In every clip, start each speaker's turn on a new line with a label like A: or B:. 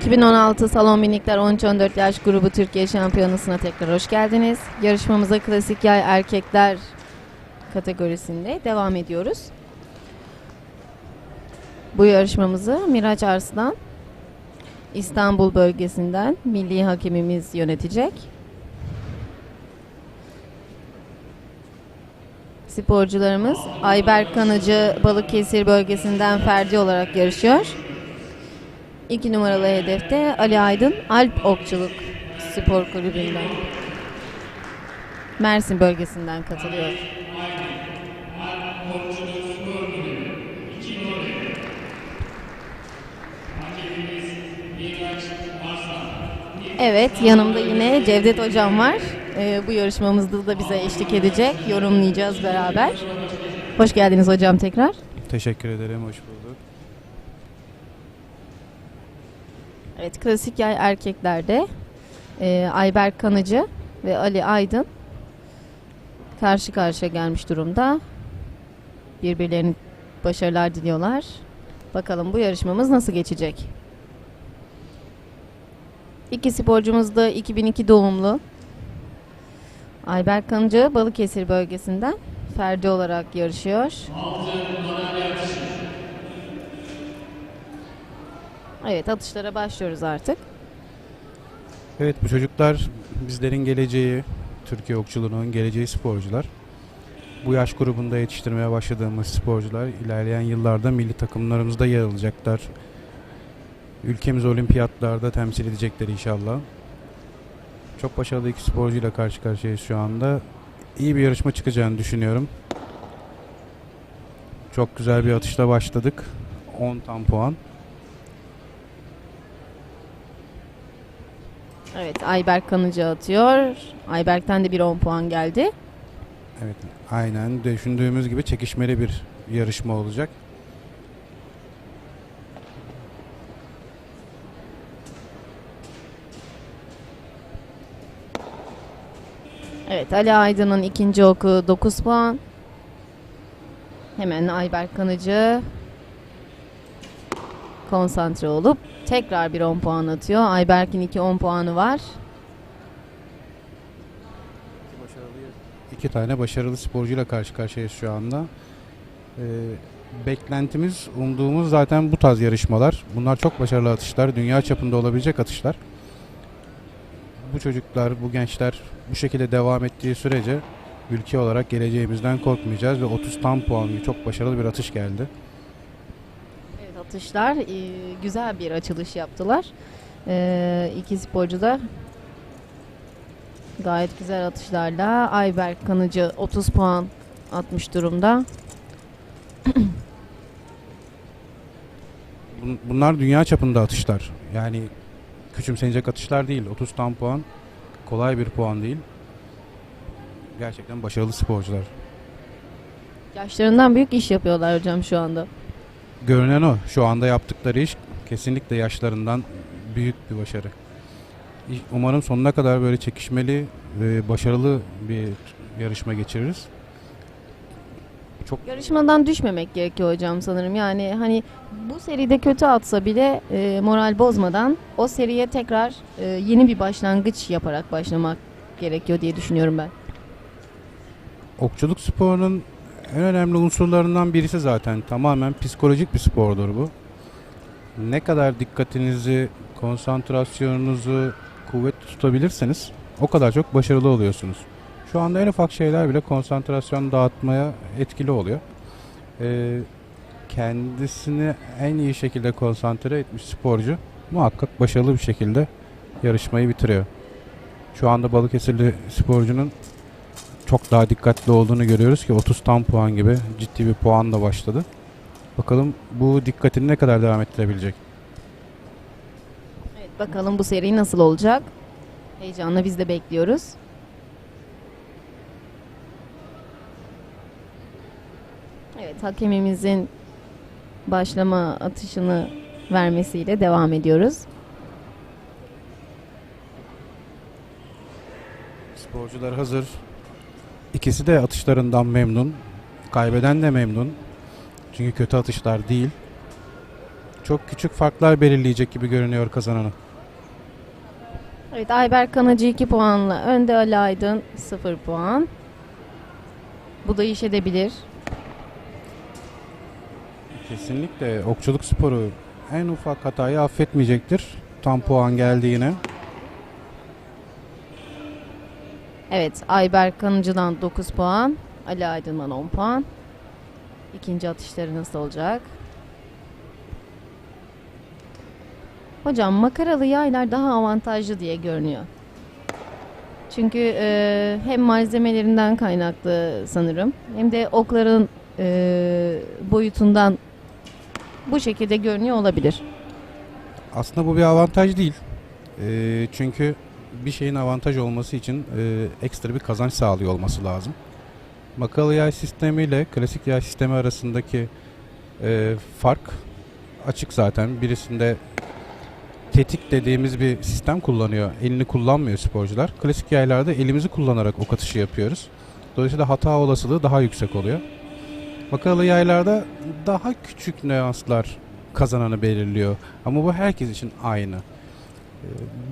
A: 2016 Salon Minikler 13-14 yaş grubu Türkiye Şampiyonası'na tekrar hoş geldiniz. Yarışmamıza klasik yay erkekler kategorisinde devam ediyoruz. Bu yarışmamızı Miraç Arslan İstanbul bölgesinden milli hakemimiz yönetecek. Sporcularımız Ayberk Kanıcı Balıkesir bölgesinden Ferdi olarak yarışıyor. İki numaralı hedefte Ali Aydın Alp Okçuluk Spor Kulübü'nden. Mersin bölgesinden katılıyor. Evet, yanımda yine Cevdet Hocam var. Ee, bu yarışmamızda da bize eşlik edecek. Yorumlayacağız beraber. Hoş geldiniz hocam tekrar.
B: Teşekkür ederim, hoş bulduk.
A: Evet, klasik yay erkeklerde e, Ayberk Kanıcı ve Ali Aydın karşı karşıya gelmiş durumda. Birbirlerine başarılar diliyorlar. Bakalım bu yarışmamız nasıl geçecek? İki sporcumuz da 2002 doğumlu. Ayberk Kanıcı Balıkesir bölgesinden Ferdi olarak yarışıyor. Evet atışlara başlıyoruz artık.
B: Evet, bu çocuklar bizlerin geleceği, Türkiye okçuluğunun geleceği sporcular. Bu yaş grubunda yetiştirmeye başladığımız sporcular ilerleyen yıllarda milli takımlarımızda yer alacaklar. Ülkemiz olimpiyatlarda temsil edecekler inşallah. Çok başarılı iki sporcuyla karşı karşıyayız şu anda. İyi bir yarışma çıkacağını düşünüyorum. Çok güzel bir atışla başladık. 10 tam puan.
A: Evet Ayberk Kanıcı atıyor. Ayberk'ten de bir 10 puan geldi.
B: Evet, aynen düşündüğümüz gibi çekişmeli bir yarışma olacak.
A: Evet Ali Aydın'ın ikinci oku 9 puan. Hemen Ayberk Kanıcı konsantre olup tekrar bir 10 puan atıyor. Ayberk'in 2 10 puanı var.
B: İki tane başarılı sporcuyla karşı karşıyayız şu anda. Ee, beklentimiz, umduğumuz zaten bu tarz yarışmalar. Bunlar çok başarılı atışlar, dünya çapında olabilecek atışlar. Bu çocuklar, bu gençler bu şekilde devam ettiği sürece ülke olarak geleceğimizden korkmayacağız ve 30 tam puan gibi çok başarılı bir atış geldi.
A: Atışlar e, güzel bir açılış yaptılar. E, iki sporcu da gayet güzel atışlarla Ayberk Kanıcı 30 puan atmış durumda.
B: Bun- Bunlar dünya çapında atışlar. Yani küçümsenecek atışlar değil. 30 tam puan kolay bir puan değil. Gerçekten başarılı sporcular.
A: Yaşlarından büyük iş yapıyorlar hocam şu anda.
B: Görünen o. Şu anda yaptıkları iş kesinlikle yaşlarından büyük bir başarı. Umarım sonuna kadar böyle çekişmeli ve başarılı bir yarışma geçiririz. Çok
A: Yarışmadan düşmemek gerekiyor hocam sanırım. Yani hani bu seride kötü atsa bile e, moral bozmadan o seriye tekrar e, yeni bir başlangıç yaparak başlamak gerekiyor diye düşünüyorum ben.
B: okçuluk sporunun en önemli unsurlarından birisi zaten tamamen psikolojik bir spordur bu. Ne kadar dikkatinizi, konsantrasyonunuzu kuvvetli tutabilirseniz o kadar çok başarılı oluyorsunuz. Şu anda en ufak şeyler bile konsantrasyon dağıtmaya etkili oluyor. Ee, kendisini en iyi şekilde konsantre etmiş sporcu muhakkak başarılı bir şekilde yarışmayı bitiriyor. Şu anda Balıkesirli sporcunun çok daha dikkatli olduğunu görüyoruz ki 30 tam puan gibi ciddi bir puanla başladı. Bakalım bu dikkatini ne kadar devam ettirebilecek.
A: Evet bakalım bu seri nasıl olacak? Heyecanla biz de bekliyoruz. Evet hakemimizin başlama atışını vermesiyle devam ediyoruz.
B: Sporcular hazır. İkisi de atışlarından memnun. Kaybeden de memnun. Çünkü kötü atışlar değil. çok küçük farklar belirleyecek gibi görünüyor kazananı.
A: Evet Ayberk Kanacı 2 puanla önde Ali Aydın 0 puan. Bu da iş edebilir.
B: Kesinlikle okçuluk sporu en ufak hatayı affetmeyecektir. Tam puan geldi yine.
A: Evet Ayberk Kanıcı'dan 9 puan. Ali Aydın'dan 10 puan. İkinci atışları nasıl olacak? Hocam makaralı yaylar daha avantajlı diye görünüyor. Çünkü e, hem malzemelerinden kaynaklı sanırım hem de okların e, boyutundan bu şekilde görünüyor olabilir.
B: Aslında bu bir avantaj değil. Ee, çünkü bir şeyin avantaj olması için e, ekstra bir kazanç sağlıyor olması lazım. Makalı yay sistemi ile klasik yay sistemi arasındaki e, fark açık zaten. Birisinde tetik dediğimiz bir sistem kullanıyor. Elini kullanmıyor sporcular. Klasik yaylarda elimizi kullanarak ok atışı yapıyoruz. Dolayısıyla hata olasılığı daha yüksek oluyor. Makalı yaylarda daha küçük nüanslar kazananı belirliyor. Ama bu herkes için aynı.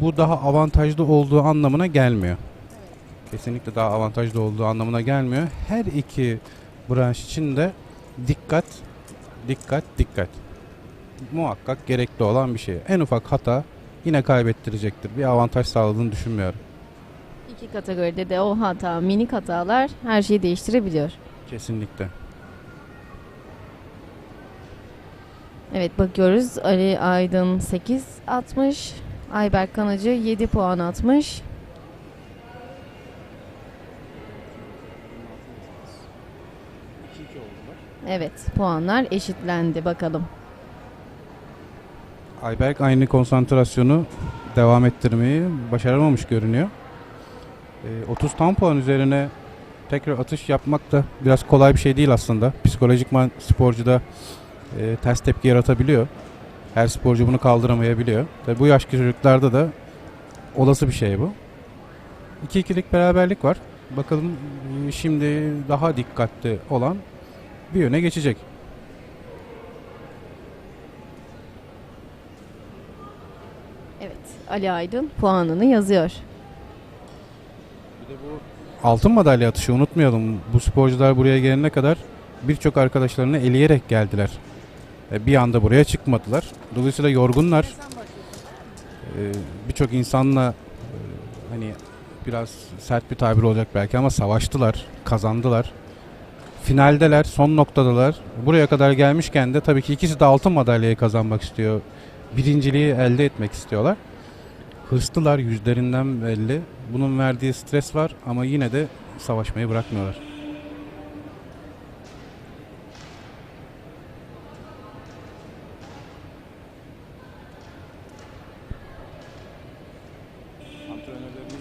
B: Bu daha avantajlı olduğu anlamına gelmiyor. Kesinlikle daha avantajlı olduğu anlamına gelmiyor. Her iki branş için de dikkat, dikkat, dikkat. Muhakkak gerekli olan bir şey. En ufak hata yine kaybettirecektir. Bir avantaj sağladığını düşünmüyorum.
A: İki kategoride de o hata, minik hatalar her şeyi değiştirebiliyor.
B: Kesinlikle.
A: Evet bakıyoruz. Ali Aydın 8 atmış. Ayberk Kanacı 7 puan atmış. Evet puanlar eşitlendi bakalım.
B: Ayberk aynı konsantrasyonu devam ettirmeyi başaramamış görünüyor. Ee, 30 tam puan üzerine tekrar atış yapmak da biraz kolay bir şey değil aslında. Psikolojikman sporcuda e, ters tepki yaratabiliyor. Her sporcu bunu kaldıramayabiliyor. Tabii bu yaşlı çocuklarda da olası bir şey bu. 2-2'lik beraberlik var. Bakalım e, şimdi daha dikkatli olan bir yöne geçecek.
A: Evet Ali Aydın puanını yazıyor.
B: Bir de bu altın madalya atışı unutmayalım. Bu sporcular buraya gelene kadar birçok arkadaşlarını eleyerek geldiler. E, Bir anda buraya çıkmadılar. Dolayısıyla yorgunlar. E, Birçok insanla e, hani biraz sert bir tabir olacak belki ama savaştılar, kazandılar. Finaldeler, son noktadalar. Buraya kadar gelmişken de tabii ki ikisi de altın madalyayı kazanmak istiyor. Birinciliği elde etmek istiyorlar. Hırslılar yüzlerinden belli. Bunun verdiği stres var ama yine de savaşmayı bırakmıyorlar.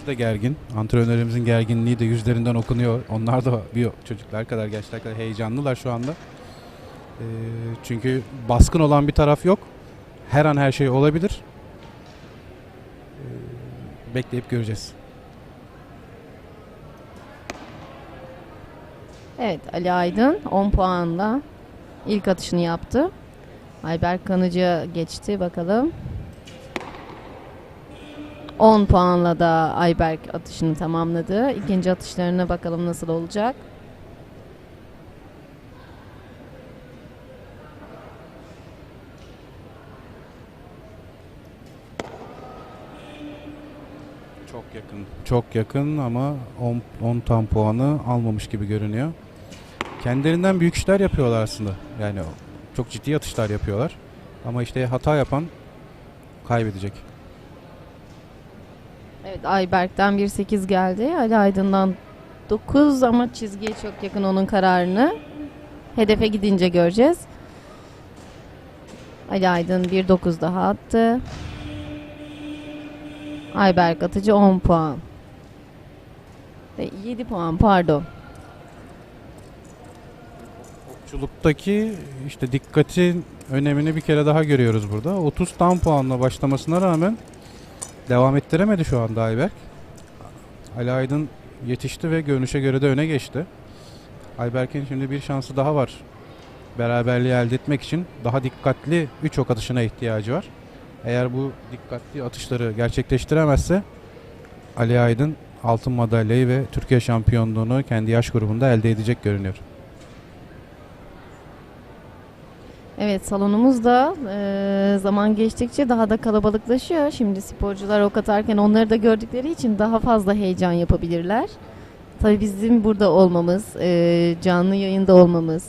B: De gergin. Antrenörlerimizin gerginliği de yüzlerinden okunuyor. Onlar da bir çocuklar kadar, gençler kadar heyecanlılar şu anda. Ee, çünkü baskın olan bir taraf yok. Her an her şey olabilir. Ee, bekleyip göreceğiz.
A: Evet Ali Aydın 10 puanla ilk atışını yaptı. Ayberk Kanıcı geçti bakalım. 10 puanla da Ayberk atışını tamamladı. İkinci atışlarına bakalım nasıl olacak.
B: Çok yakın. Çok yakın ama 10, 10 tam puanı almamış gibi görünüyor. Kendilerinden büyük işler yapıyorlar aslında. Yani çok ciddi atışlar yapıyorlar. Ama işte hata yapan kaybedecek.
A: Evet Ayberk'ten 1-8 geldi. Ali Aydın'dan 9 ama çizgiye çok yakın onun kararını. Hedefe gidince göreceğiz. Ali Aydın 1-9 daha attı. Ayberk atıcı 10 puan. Ve 7 puan pardon.
B: Okçuluktaki işte dikkatin önemini bir kere daha görüyoruz burada. 30 tam puanla başlamasına rağmen devam ettiremedi şu anda Ayberk. Ali Aydın yetişti ve görünüşe göre de öne geçti. Ayberk'in şimdi bir şansı daha var. beraberliği elde etmek için daha dikkatli 3 ok atışına ihtiyacı var. Eğer bu dikkatli atışları gerçekleştiremezse Ali Aydın altın madalyayı ve Türkiye şampiyonluğunu kendi yaş grubunda elde edecek görünüyor.
A: Evet salonumuz da e, zaman geçtikçe daha da kalabalıklaşıyor. Şimdi sporcular ok atarken onları da gördükleri için daha fazla heyecan yapabilirler. Tabii bizim burada olmamız, e, canlı yayında olmamız,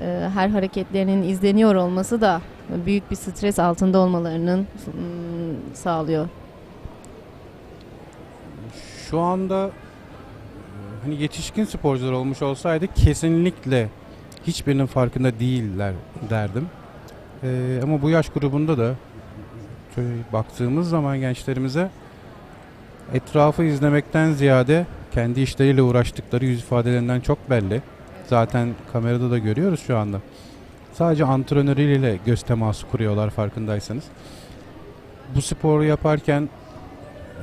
A: e, her hareketlerinin izleniyor olması da büyük bir stres altında olmalarının sağlıyor.
B: Şu anda e, hani yetişkin sporcular olmuş olsaydı kesinlikle hiçbirinin farkında değiller derdim. Ee, ama bu yaş grubunda da baktığımız zaman gençlerimize etrafı izlemekten ziyade kendi işleriyle uğraştıkları yüz ifadelerinden çok belli. Zaten kamerada da görüyoruz şu anda. Sadece antrenörüyle göz teması kuruyorlar farkındaysanız. Bu sporu yaparken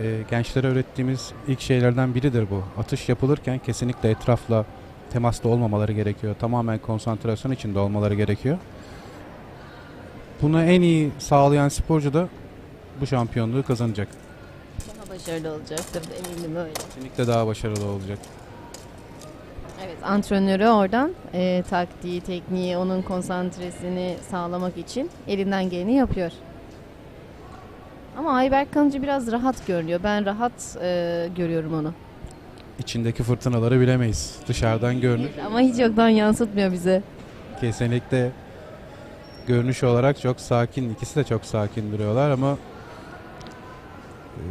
B: e, gençlere öğrettiğimiz ilk şeylerden biridir bu. Atış yapılırken kesinlikle etrafla temasta olmamaları gerekiyor. Tamamen konsantrasyon içinde olmaları gerekiyor. Bunu en iyi sağlayan sporcu da bu şampiyonluğu kazanacak.
A: Daha başarılı olacaktır eminim öyle.
B: Kesinlikle daha başarılı olacak.
A: Evet antrenörü oradan e, taktiği, tekniği, onun konsantresini sağlamak için elinden geleni yapıyor. Ama Ayberk Kalıcı biraz rahat görünüyor. Ben rahat e, görüyorum onu.
B: İçindeki fırtınaları bilemeyiz. Dışarıdan görünür.
A: Ama hiç yoktan yansıtmıyor bize.
B: Kesinlikle görünüş olarak çok sakin. İkisi de çok sakin duruyorlar ama e,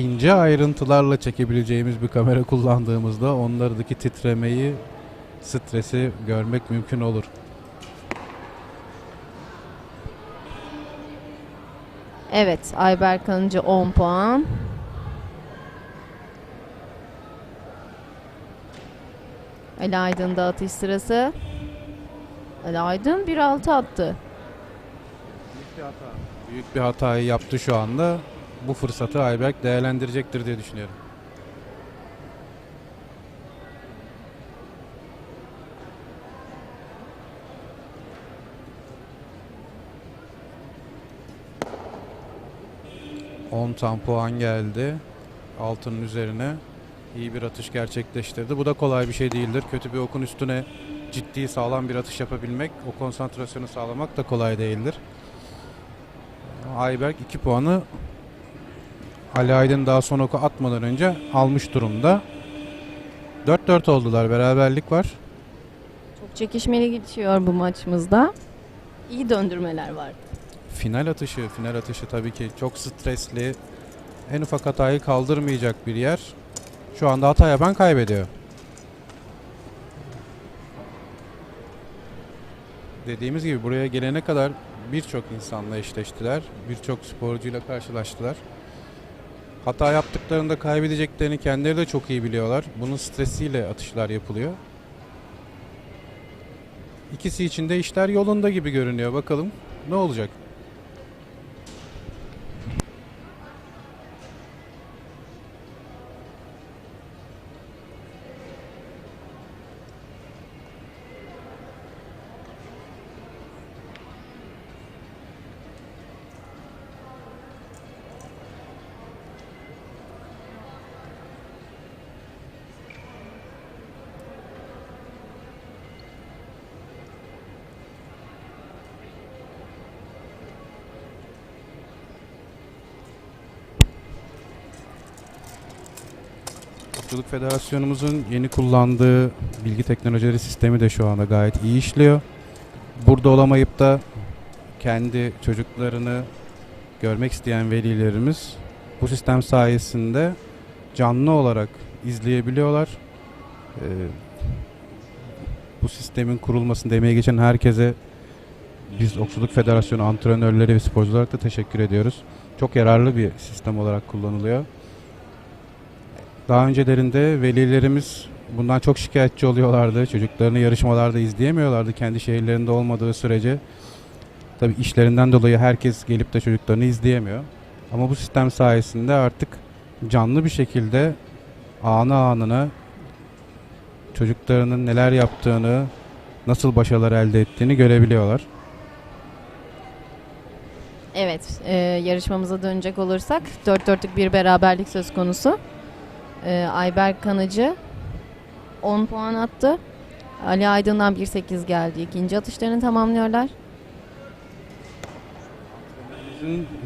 B: ince ayrıntılarla çekebileceğimiz bir kamera kullandığımızda onlardaki titremeyi, stresi görmek mümkün olur.
A: Evet Ayberk Kalıcı 10 puan. Ali Aydın'da atış sırası. Ali Aydın 1.6 attı.
B: Büyük bir hata. Büyük bir hatayı yaptı şu anda. Bu fırsatı Ayberk değerlendirecektir diye düşünüyorum. On tam puan geldi. Altının üzerine iyi bir atış gerçekleştirdi. Bu da kolay bir şey değildir. Kötü bir okun üstüne ciddi sağlam bir atış yapabilmek, o konsantrasyonu sağlamak da kolay değildir. Ayberk 2 puanı Ali Aydın daha son oku atmadan önce almış durumda. 4-4 oldular. Beraberlik var.
A: Çok çekişmeli geçiyor bu maçımızda. İyi döndürmeler var.
B: Final atışı, final atışı tabii ki çok stresli. En ufak hatayı kaldırmayacak bir yer. Şu anda hata yapan kaybediyor. Dediğimiz gibi buraya gelene kadar birçok insanla eşleştiler. Birçok sporcuyla karşılaştılar. Hata yaptıklarında kaybedeceklerini kendileri de çok iyi biliyorlar. Bunun stresiyle atışlar yapılıyor. İkisi için de işler yolunda gibi görünüyor. Bakalım ne olacak? Okçuluk Federasyonumuzun yeni kullandığı bilgi teknolojileri sistemi de şu anda gayet iyi işliyor. Burada olamayıp da kendi çocuklarını görmek isteyen velilerimiz bu sistem sayesinde canlı olarak izleyebiliyorlar. Ee, bu sistemin kurulmasında emeği geçen herkese biz Okçuluk Federasyonu antrenörleri ve sporcular da teşekkür ediyoruz. Çok yararlı bir sistem olarak kullanılıyor. Daha öncelerinde velilerimiz bundan çok şikayetçi oluyorlardı. Çocuklarını yarışmalarda izleyemiyorlardı kendi şehirlerinde olmadığı sürece. Tabii işlerinden dolayı herkes gelip de çocuklarını izleyemiyor. Ama bu sistem sayesinde artık canlı bir şekilde anı anına çocuklarının neler yaptığını, nasıl başarılar elde ettiğini görebiliyorlar.
A: Evet, e, yarışmamıza dönecek olursak 4 dörtlük bir beraberlik söz konusu. E, Ayberk Kanıcı 10 puan attı. Ali Aydın'dan 1-8 geldi. İkinci atışlarını tamamlıyorlar.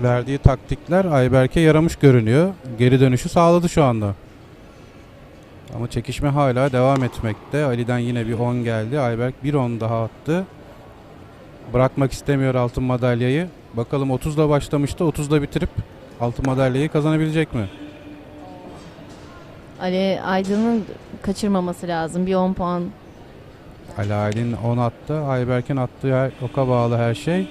B: Verdiği taktikler Ayberk'e yaramış görünüyor. Geri dönüşü sağladı şu anda. Ama çekişme hala devam etmekte. Ali'den yine bir 10 geldi. Ayberk bir 10 daha attı. Bırakmak istemiyor altın madalyayı. Bakalım 30'la başlamıştı. 30'da bitirip altın madalyayı kazanabilecek mi?
A: Ali Aydın'ın kaçırmaması lazım. Bir 10 puan.
B: Ali Aydın 10 attı. Ayberk'in attığı her, oka bağlı her şey.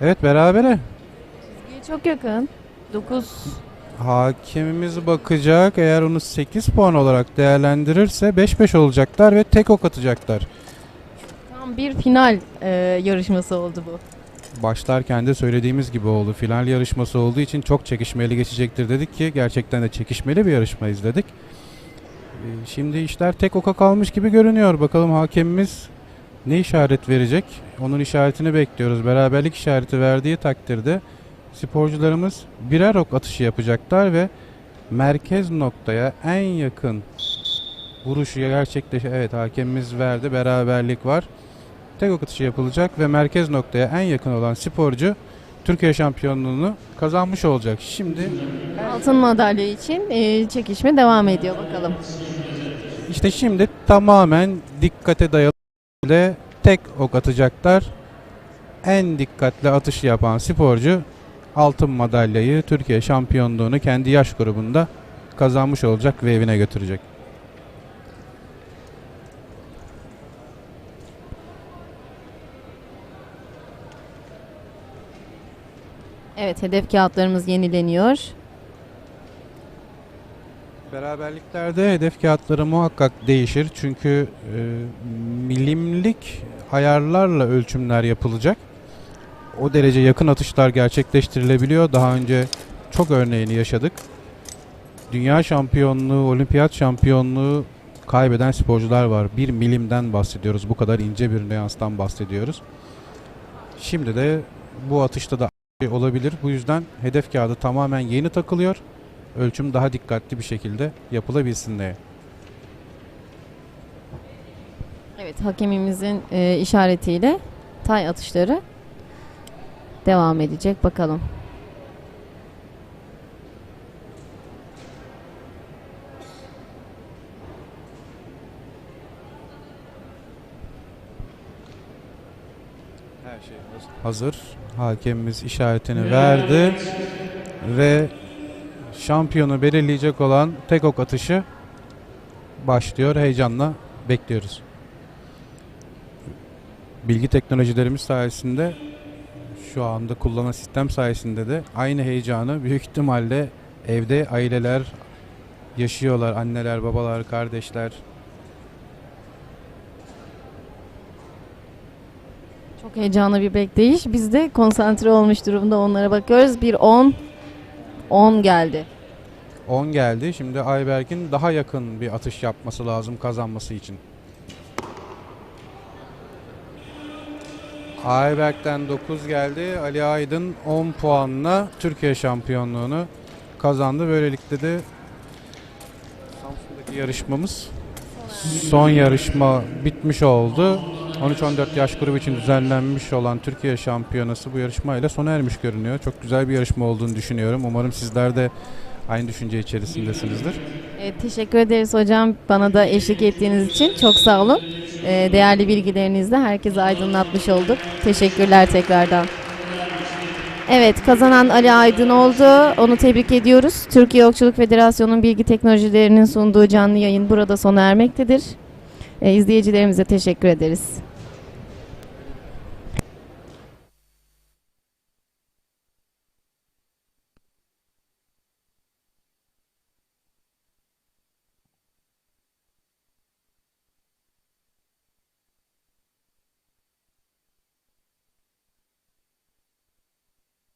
B: Evet berabere.
A: Çizgiye çok yakın. 9
B: Hakemimiz bakacak. Eğer onu 8 puan olarak değerlendirirse 5-5 olacaklar ve tek ok atacaklar.
A: tam bir final e, yarışması oldu bu.
B: Başlarken de söylediğimiz gibi oldu. Final yarışması olduğu için çok çekişmeli geçecektir dedik ki gerçekten de çekişmeli bir yarışma izledik. Ee, Şimdi işler tek oka kalmış gibi görünüyor. Bakalım hakemimiz ne işaret verecek? Onun işaretini bekliyoruz. Beraberlik işareti verdiği takdirde sporcularımız birer ok atışı yapacaklar ve merkez noktaya en yakın vuruşu gerçekleş evet hakemimiz verdi. Beraberlik var. Tek ok atışı yapılacak ve merkez noktaya en yakın olan sporcu Türkiye şampiyonluğunu kazanmış olacak. Şimdi
A: Altın madalya için e, çekişme devam ediyor bakalım.
B: işte şimdi tamamen dikkate dayalı ile tek ok atacaklar. En dikkatli atışı yapan sporcu altın madalyayı Türkiye şampiyonluğunu kendi yaş grubunda kazanmış olacak ve evine götürecek.
A: Evet hedef kağıtlarımız yenileniyor.
B: Beraberliklerde hedef kağıtları muhakkak değişir. Çünkü e, milimlik ayarlarla ölçümler yapılacak. O derece yakın atışlar gerçekleştirilebiliyor. Daha önce çok örneğini yaşadık. Dünya şampiyonluğu, olimpiyat şampiyonluğu kaybeden sporcular var. Bir milimden bahsediyoruz. Bu kadar ince bir nüanstan bahsediyoruz. Şimdi de bu atışta da olabilir. Bu yüzden hedef kağıdı tamamen yeni takılıyor ölçüm daha dikkatli bir şekilde yapılabilsin diye.
A: Evet hakemimizin e, işaretiyle tay atışları devam edecek bakalım.
B: Her şey hazır. Hakemimiz işaretini verdi ve şampiyonu belirleyecek olan tek ok atışı başlıyor. Heyecanla bekliyoruz. Bilgi teknolojilerimiz sayesinde şu anda kullanan sistem sayesinde de aynı heyecanı büyük ihtimalle evde aileler yaşıyorlar. Anneler, babalar, kardeşler.
A: Heyecanlı bir bekleyiş. Biz de konsantre olmuş durumda onlara bakıyoruz. Bir 10 10 geldi.
B: 10 geldi. Şimdi Ayberk'in daha yakın bir atış yapması lazım kazanması için. Ayberk'ten 9 geldi. Ali Aydın 10 puanla Türkiye şampiyonluğunu kazandı. Böylelikle de Samsun'daki yarışmamız son yarışma bitmiş oldu. 13-14 yaş grubu için düzenlenmiş olan Türkiye şampiyonası bu yarışmayla sona ermiş görünüyor. Çok güzel bir yarışma olduğunu düşünüyorum. Umarım sizler de aynı düşünce içerisindesinizdir.
A: Evet, teşekkür ederiz hocam bana da eşlik ettiğiniz için. Çok sağ olun. E, değerli bilgilerinizle herkese aydınlatmış olduk. Teşekkürler tekrardan. Evet kazanan Ali Aydın oldu. Onu tebrik ediyoruz. Türkiye Okçuluk Federasyonu'nun bilgi teknolojilerinin sunduğu canlı yayın burada sona ermektedir. E, izleyicilerimize teşekkür ederiz.